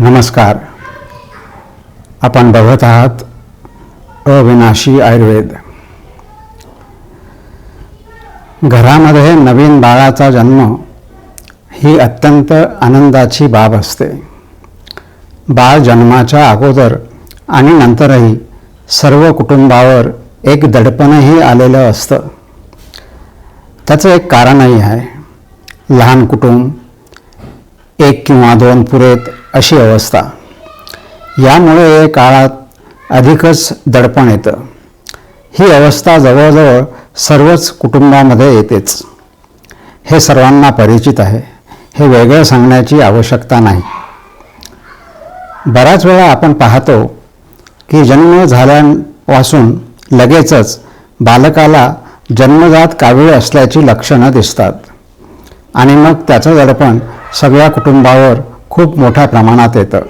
नमस्कार. आपण बघत आहात अविनाशी आयुर्वेद. घरामध्ये नवीन बाळाचा जन्म ही अत्यंत आनंदाची बाब असते. बाळ जन्माच्या अगोदर आणि नंतरही सर्व कुटुंबावर एक दडपणही आलेलं असतं. त्याचं एक कारणही आहे. लहान कुटुंब एक किंवा दोन पुरेत अशी अवस्था. यामुळे काळात अधिकच दडपण येतं. ही अवस्था जवळजवळ सर्वच कुटुंबामध्ये येतेच. हे सर्वांना परिचित आहे. हे वेगळं सांगण्याची आवश्यकता नाही. बऱ्याच वेळा आपण पाहतो की जन्म झाल्यापासून लगेचच बालकाला जन्मजात कावीळ असल्याची लक्षणं दिसतात. आणि मग त्याचं दडपण सगळ्या कुटुंबावर खूप मोठ्या प्रमाणात येतं.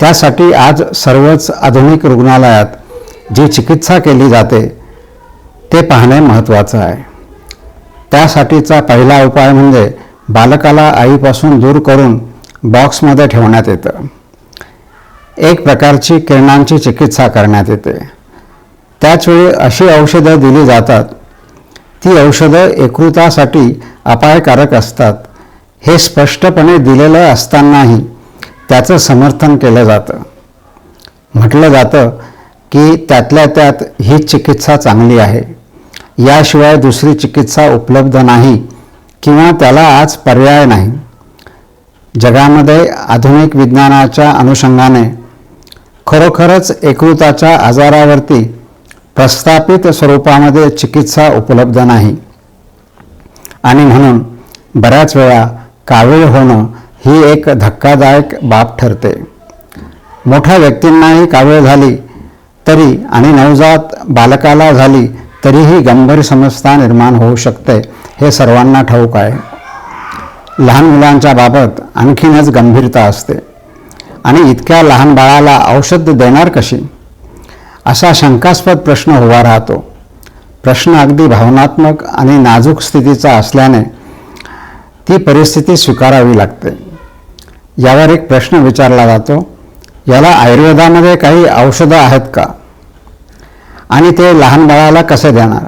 त्यासाठी आज सर्वच आधुनिक रुग्णालयात जी चिकित्सा केली जाते ते पाहणे महत्त्वाचं आहे. त्यासाठीचा पहिला उपाय म्हणजे बालकाला आईपासून दूर करून बॉक्समध्ये ठेवण्यात येतं. एक प्रकारची किरणांची चिकित्सा करण्यात येते. त्याचवेळी अशी औषधं दिली जातात ती औषधं एकृतासाठी अपायकारक असतात. हे स्पष्टपणे दिलेलं असतानाही त्याचं समर्थन केलं जातं. म्हटलं जातं की त्यातल्या त्यात ही चिकित्सा चांगली आहे. याशिवाय दुसरी चिकित्सा उपलब्ध नाही किंवा त्याला आज पर्याय नाही. जगामध्ये आधुनिक विज्ञानाच्या अनुषंगाने खरोखरच एकृताच्या आजारावरती प्रस्थापित स्वरूपामध्ये चिकित्सा उपलब्ध नाही. आणि म्हणून बऱ्याच वेळा कावीळ होणं ही एक धक्कादायक बाब ठरते. मोठ्या व्यक्तींनाही कावीळ झाली तरी आणि नवजात बालकाला झाली तरीही गंभीर समस्या निर्माण होऊ शकते हे सर्वांना ठाऊक आहे. लहान मुलांच्या बाबत आणखीनच गंभीरता असते. आणि इतक्या लहान बाळाला औषध देणार कशी? असा शंकास्पद प्रश्न उभा राहतो. प्रश्न अगदी भावनात्मक आणि नाजूक स्थितीचा असल्याने ती परिस्थिती स्वीकारावी लागते. यावर एक प्रश्न विचारला जातो याला आयुर्वेदामध्ये काही औषधं आहेत का? आणि ते लहान बाळाला कसे देणार?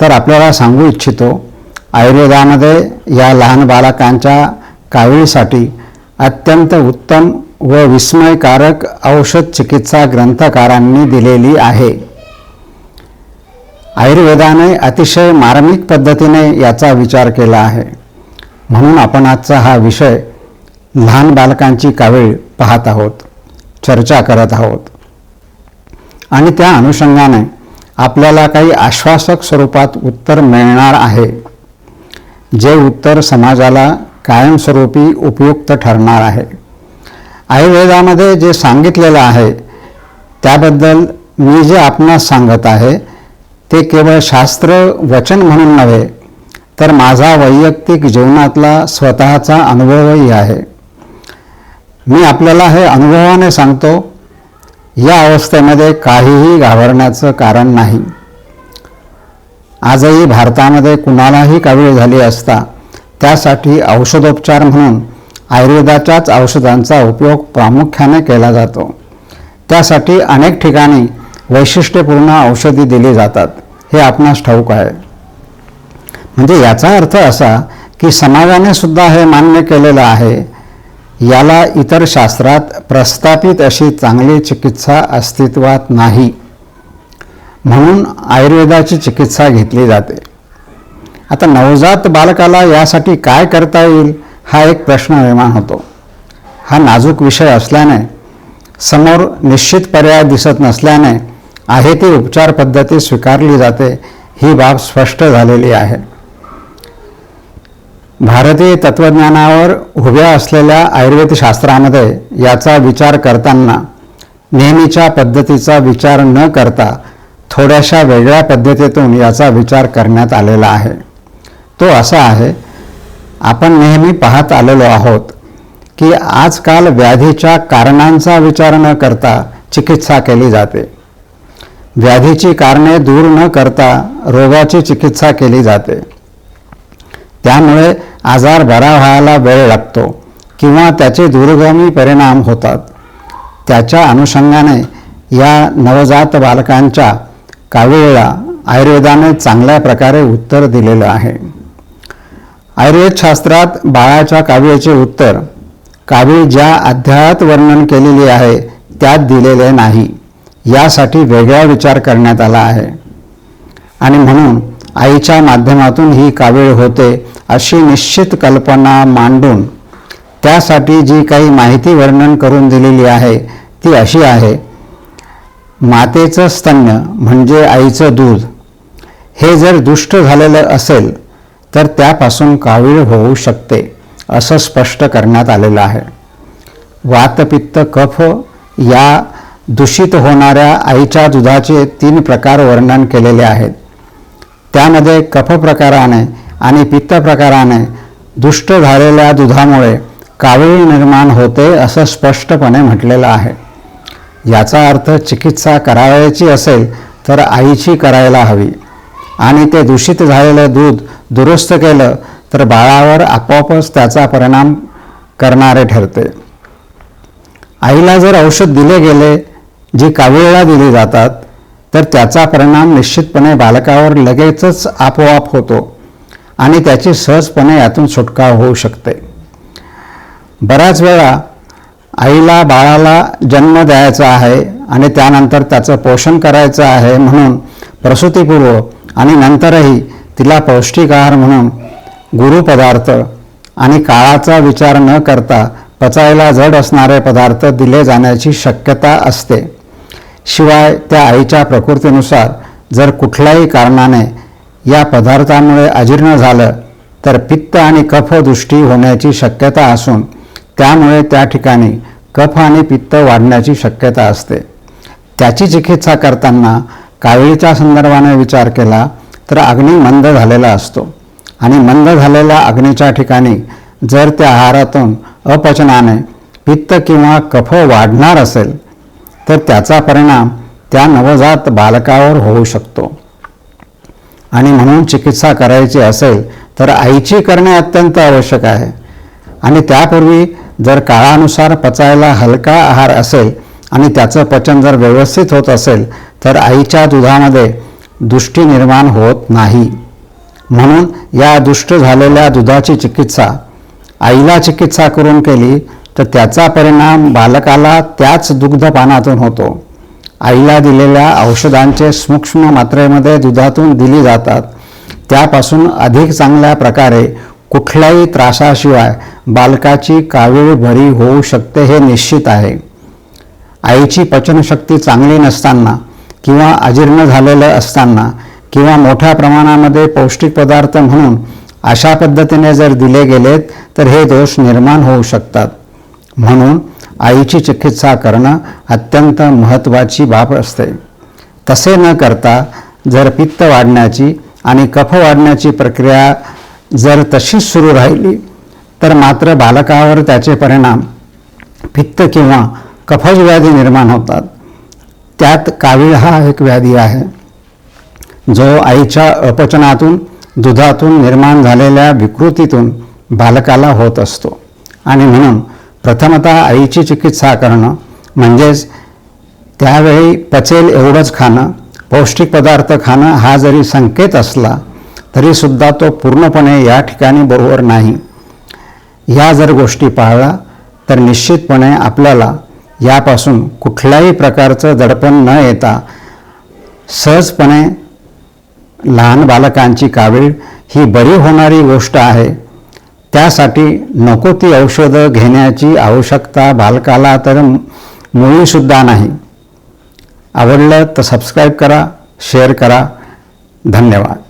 तर आपल्याला सांगू इच्छितो आयुर्वेदामध्ये या लहान बालकांच्या कावीळीसाठी अत्यंत उत्तम व विस्मयकारक औषध चिकित्सा ग्रंथकारांनी दिलेली आहे. आयुर्वेदाने अतिशय मार्मिक पद्धतीने याचा विचार केला आहे. म्हणून आपण आजचा हा विषय लहान बालकांची कावीळ पाहत आहोत चर्चा करत आहोत. आणि त्या अनुषंगाने आपल्याला काही आश्वासक स्वरूपात उत्तर मिळणार आहे जे उत्तर समाजाला कायमस्वरूपी उपयुक्त ठरणार आहे. आयुर्वेदामध्ये जे सांगितलेलं आहे त्याबद्दल मी जे आपणास सांगत आहे ते केवळ शास्त्र वचन म्हणून नव्हे तर माझा वैयक्तिक जीवनातला स्वतःचा अनुभवही आहे. मी आपल्याला हे अनुभवाने सांगतो या अवस्थेमध्ये काहीही घाबरण्याचं कारण नाही. आजही भारतामध्ये कुणालाही कावीळ झाली असता त्यासाठी औषधोपचार म्हणून आयुर्वेदाच्याच औषधांचा उपयोग प्रामुख्याने केला जातो. त्यासाठी अनेक ठिकाणी वैशिष्ट्यपूर्ण औषधी दिली जातात. हे आपणास ठाऊक आहे. म्हणजे याचा अर्थ असा की समाजाने सुद्धा हे मान्य केलेलं आहे. याला इतर शास्त्रात प्रस्थापित अशी चांगली चिकित्सा अस्तित्वात नाही. म्हणून आयुर्वेदाची चिकित्सा घेतली जाते. आता नवजात बालकाला यासाठी काय करता येईल हा एक प्रश्न निर्माण होतो. हा नाजूक विषय असल्याने समोर निश्चित पर्याय दिसत नसल्याने आहे ती उपचार पद्धती स्वीकारली जाते ही बाब स्पष्ट झालेली आहे. भारतीय तत्त्वज्ञानावर उभ्या असलेल्या आयुर्वेद शास्त्रामध्ये याचा विचार करताना नेहमीच्या पद्धतीचा विचार न करता थोड्याशा वेगळ्या पद्धतीतून याचा विचार करण्यात आलेला आहे. तो असा आहे आपण नेहमी पाहत आलेलो आहोत की आजकाल व्याधीच्या कारणांचा विचार न करता चिकित्सा केली जाते. व्याधीची कारणे दूर न करता रोगाची चिकित्सा केली जाते. त्यामुळे आजार बरा व्हायला वेळ लागतो किंवा त्याचे दूरगामी परिणाम होतात. त्याच्या अनुषंगाने या नवजात बालकांच्या कावीळला आयुर्वेदाने चांगल्या प्रकारे उत्तर दिलेलं आहे. आयुर्वेदशास्त्रात बाळाच्या काव्याचे उत्तर कावीळ ज्या अध्यायात वर्णन केलेली आहे त्यात दिलेले नाही. यासाठी वेगळा विचार करण्यात आला आहे. आणि म्हणून आईच्या माध्यमातून ही कावीळ होते अशी निश्चित कल्पना मांडून त्यासाठी जी काही माहिती वर्णन करून दिलेली आहे ती अशी आहे. मातेचं स्तन्य म्हणजे आईचं दूध. हे जर दुष्ट झालेलं असेल तर त्यापासून कावीळ होऊ शकते असं स्पष्ट करण्यात आलेलं आहे. वातपित्त कफ या दूषित होणाऱ्या आईच्या दुधाचे तीन प्रकार वर्णन केलेले आहेत. त्यामध्ये कफ प्रकाराने आणि पित्त प्रकाराने दुष्ट झालेल्या दुधामुळे कावीळ निर्माण होते असं स्पष्टपणे म्हटलेलं आहे. याचा अर्थ चिकित्सा करावयाची असेल तर आईची करायला हवी. आणि ते दूषित झालेलं दूध दुरुस्त केलं तर बाळावर आपोआपच त्याचा परिणाम करणारे ठरते. आईला जर औषध दिले गेले जी कावीळला दिली जातात तर त्याचा परिणाम निश्चितपणे बालकावर लगेचच आपोआप होतो आणि त्याची सहजपणे यातून सुटका होऊ शकते. बऱ्याच वेळा आईला बाळाला जन्म द्यायचा आहे आणि त्यानंतर त्याचं पोषण करायचं आहे म्हणून प्रसूतीपूर्व आणि नंतरही तिला पौष्टिक आहार म्हणून गुरुपदार्थ आणि काळाचा विचार न करता पचायला जड असणारे पदार्थ दिले जाण्याची शक्यता असते. शिवाय त्या आईच्या प्रकृतीनुसार जर कुठल्याही कारणाने या पदार्थामुळे अजीर्ण झालं तर पित्त आणि कफ दृष्टी होण्याची शक्यता असून त्यामुळे त्या ठिकाणी कफ आणि पित्त वाढण्याची शक्यता असते. त्याची चिकित्सा करताना कावीळच्या संदर्भाने विचार केला तर अग्नी मंद झालेला असतो. आणि मंद झालेल्या अग्नीच्या ठिकाणी जर त्या आहारातून अपचनाने पित्त किंवा कफ वाढणार असेल तर त्याचा परिणाम त्या नवजात बालकावर होऊ शकतो. आणि म्हणून चिकित्सा करायची असेल तर आईची करणे अत्यंत आवश्यक आहे. आणि त्यापूर्वी जर काळानुसार पचायला हलका आहार असेल आणि त्याचं पचन जर व्यवस्थित होत असेल तर आईच्या दुधामध्ये दुष्टी निर्माण होत नाही. म्हणून या दुष्ट झालेल्या दुधाची चिकित्सा आईला चिकित्सा करून केली तर त्याचा परिणाम बालकाला त्याच दुग्धपानातून होतो. आईला दिलेल्या औषधांचे सूक्ष्म मात्रेमध्ये दुधातून दिली जातात. त्यापासून अधिक चांगल्या प्रकारे कुठल्याही त्रासाशिवाय बालकाची कावीळ भरी होऊ शकते हे निश्चित आहे. आईची पचनशक्ती चांगली नसताना किंवा अजीर्ण झालेलं असताना किंवा मोठ्या प्रमाणामध्ये पौष्टिक पदार्थ म्हणून अशा पद्धतीने जर दिले गेलेत तर हे दोष निर्माण होऊ शकतात. म्हणून आईची चिकित्सा करणं अत्यंत महत्त्वाची बाब असते. तसे न करता जर पित्त वाढण्याची आणि कफ वाढण्याची प्रक्रिया जर तशीच सुरू राहिली तर मात्र बालकावर त्याचे परिणाम पित्त किंवा कफज व्याधी निर्माण होतात. त्यात कावीळ हा एक व्याधी आहे जो आईच्या अपचनातून दुधातून निर्माण झालेल्या विकृतीतून बालकाला होत असतो. आणि म्हणून प्रथमतः आईची चिकित्सा करणं म्हणजेच त्यावेळी पचेल एवढंच खाणं पौष्टिक पदार्थ खाणं हा जरी संकेत असला तरीसुद्धा तो पूर्णपणे या ठिकाणी बरोबर नाही. ह्या जर गोष्टी पाळल्या तर निश्चितपणे आपल्याला यापासून कुठल्याही प्रकारचं दडपण न येता सहजपणे लहान बालकांची कावीळ ही बरी होणारी गोष्ट आहे. त्यासाठी नको ती औषधं घेण्याची आवश्यकता बालकाला तर मुळीसुद्धा नाही. आवडलं तर सबस्क्राईब करा शेअर करा. धन्यवाद.